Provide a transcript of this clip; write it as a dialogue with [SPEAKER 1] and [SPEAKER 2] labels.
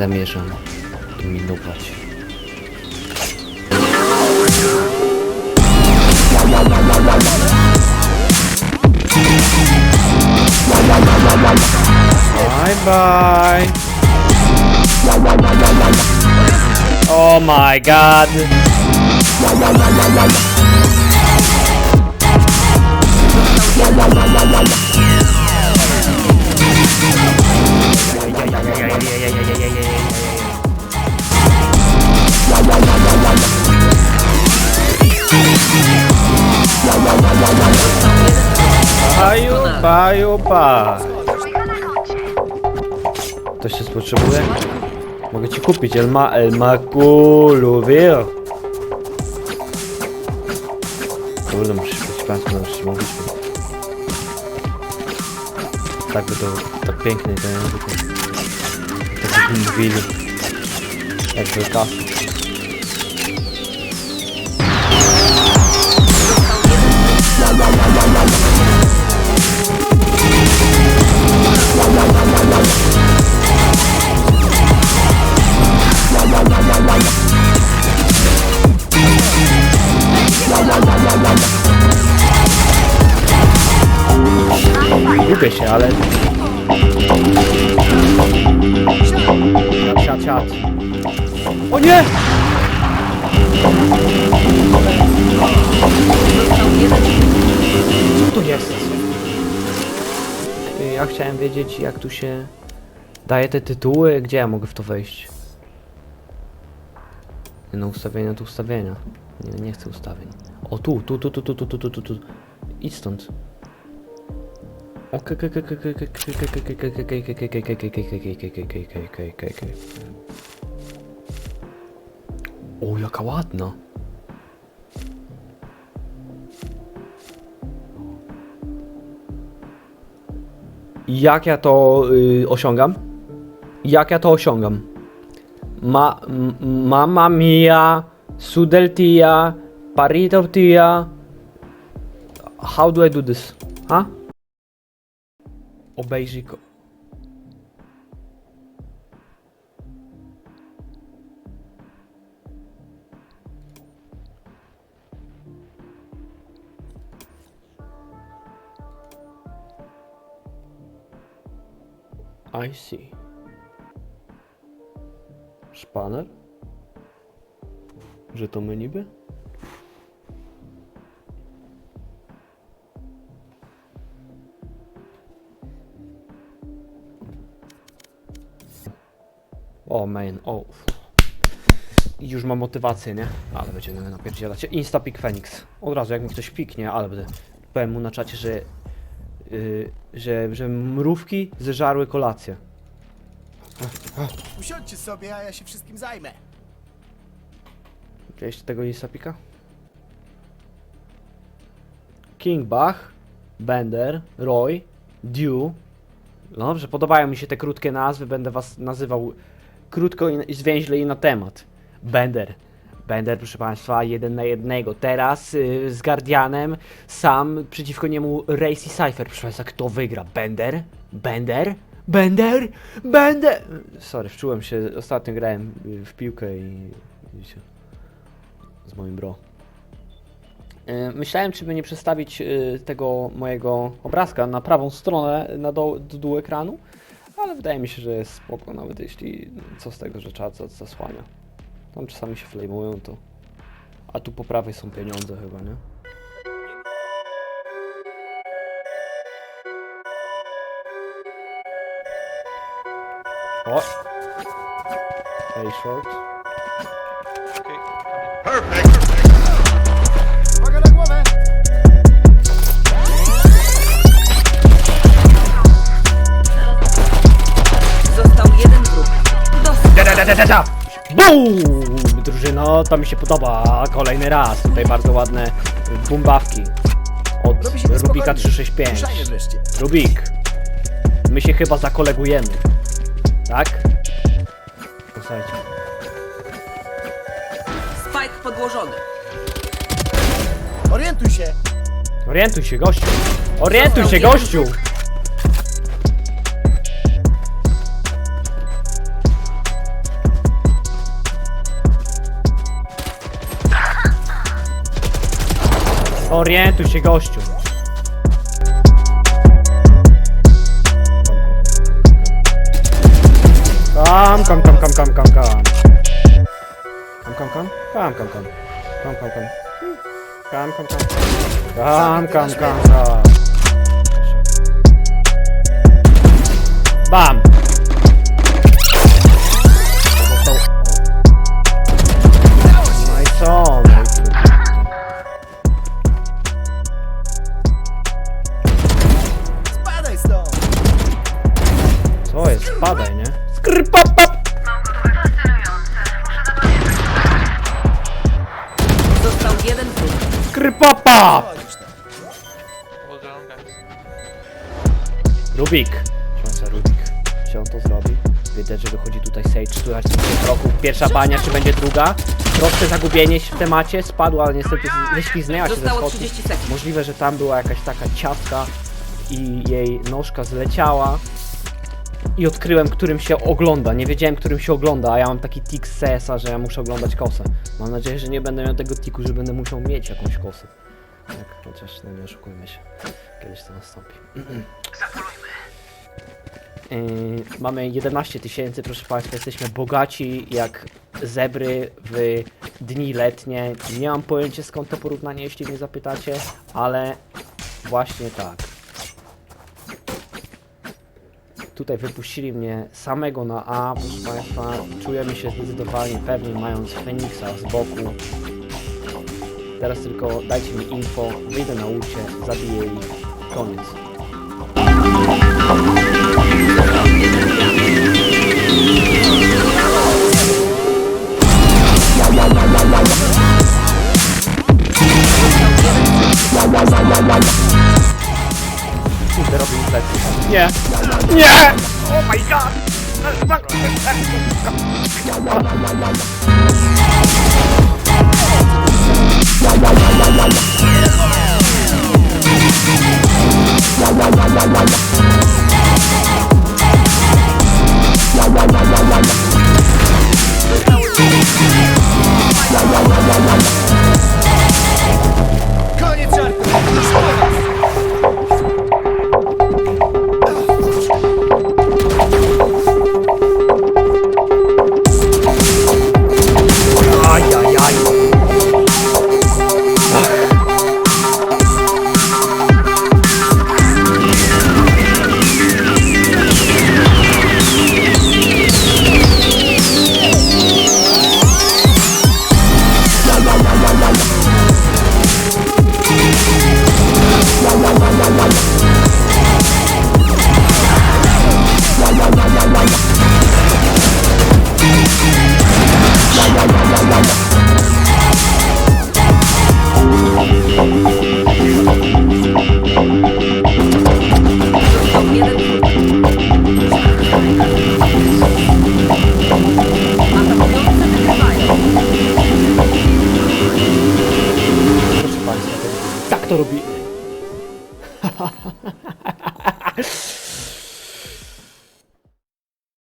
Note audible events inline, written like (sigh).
[SPEAKER 1] zamierzam dominować. Bye bye. Oh my god. Opaj, To się potrzebuje? Mogę ci kupić Elma, Elma Kuluvir. Kurde, muszę się po hiszpańsku nauczyć mówić. Tak by to, tak pięknie ten język. Tak by mówili. Jak do kasu. O nie! Co to jest? Ja chciałem wiedzieć, jak tu się daje te tytuły, gdzie ja mogę w to wejść? No, ustawienia to ustawienia. Nie, nie chcę ustawień. O tu, tu, tu, tu, tu, tu, tu, tu, tu, tu. Idź stąd. O, jaka ładna. Jak ja to y, osiągam? Jak ja to osiągam? Ma, mamma mia, sudeltia, paritortia. How do I do this? Huh? Obejrzyj ko... I see. Szpaner? Że to my niby? O man, o. I Już mam motywację, nie? Ale będziemy napierdzielać. Instapick Phoenix. Od razu jak mi ktoś piknie, ale będę. Powiem mu na czacie, że. Yy, że, że mrówki zeżarły kolację.
[SPEAKER 2] Usiądźcie sobie, a ja się wszystkim zajmę.
[SPEAKER 1] Widzieliście tego Instapika? King Bach, Bender, Roy, Dew. No dobrze, podobają mi się te krótkie nazwy, będę was nazywał krótko i zwięźle i na temat. Bender. Bender, proszę Państwa, jeden na jednego. Teraz y, z Guardianem sam przeciwko niemu Race Cypher. Proszę Państwa, kto wygra? Bender? Bender? Bender? Bender? Sorry, wczułem się, ostatnio grałem w piłkę i... Z moim bro. Y, Myślałem, czy by nie przestawić y, tego mojego obrazka na prawą stronę, na dół, do ekranu, ale wydaje mi się, że jest spoko, nawet jeśli co z tego, że czat za- zasłania. Tam czasami się flejmują, to... A tu po prawej są pieniądze chyba, nie? O! Hey, short.
[SPEAKER 2] Uwaga
[SPEAKER 1] Da, da, da, da. Boom! Drużyno, to mi się podoba. Kolejny raz. Tutaj bardzo ładne bumbawki. Od
[SPEAKER 2] Robi się
[SPEAKER 1] Rubika
[SPEAKER 2] niespokojnie.
[SPEAKER 1] 365.
[SPEAKER 2] Ruszajmy wreszcie.
[SPEAKER 1] Rubik, my się chyba zakolegujemy. Tak? Posłuchajcie.
[SPEAKER 3] Spike podłożony.
[SPEAKER 2] Orientuj się!
[SPEAKER 1] Orientuj się, gościu! Orientuj się, gościu! Orientuj się, gościu. Kam, kam, kam, kam, kam, kam, kam. Kam, kam, kam? Kam, kam, kam. Kam, kam, kam. Kam, kam, kam. Kam, kam, kam, kam. Bam! Jest? Spadaj, nie? Skrpapap!
[SPEAKER 3] Został jeden wróg.
[SPEAKER 1] Skrpapap! Rubik. Szansa Rubik. Czy on to zrobi? Widać, że wychodzi tutaj Sage, słychać co w roku. Pierwsza bania, czy będzie druga? Troszkę zagubienie się w temacie, spadła, ale niestety z- wyśliznęła się ze
[SPEAKER 3] Zostało
[SPEAKER 1] schodów.
[SPEAKER 3] 30 sekund.
[SPEAKER 1] Możliwe, że tam była jakaś taka ciapka i jej nóżka zleciała. I odkryłem, którym się ogląda. Nie wiedziałem, którym się ogląda, a ja mam taki tik z CS-a, że ja muszę oglądać kosę. Mam nadzieję, że nie będę miał tego tiku, że będę musiał mieć jakąś kosę. Tak, chociaż no nie oszukujmy się. Kiedyś to nastąpi. Yy, (clears throat) mamy 11 tysięcy, proszę Państwa, jesteśmy bogaci jak zebry w dni letnie. Nie mam pojęcia skąd to porównanie, jeśli mnie zapytacie, ale właśnie tak. Tutaj wypuścili mnie samego na A, proszę Państwa. Czujemy się zdecydowanie pewnie, mając Feniksa z boku. Teraz tylko dajcie mi info, wyjdę na ulicie, zabiję ich, koniec. Robię mi plecy. Nie! Nie! Oh my god!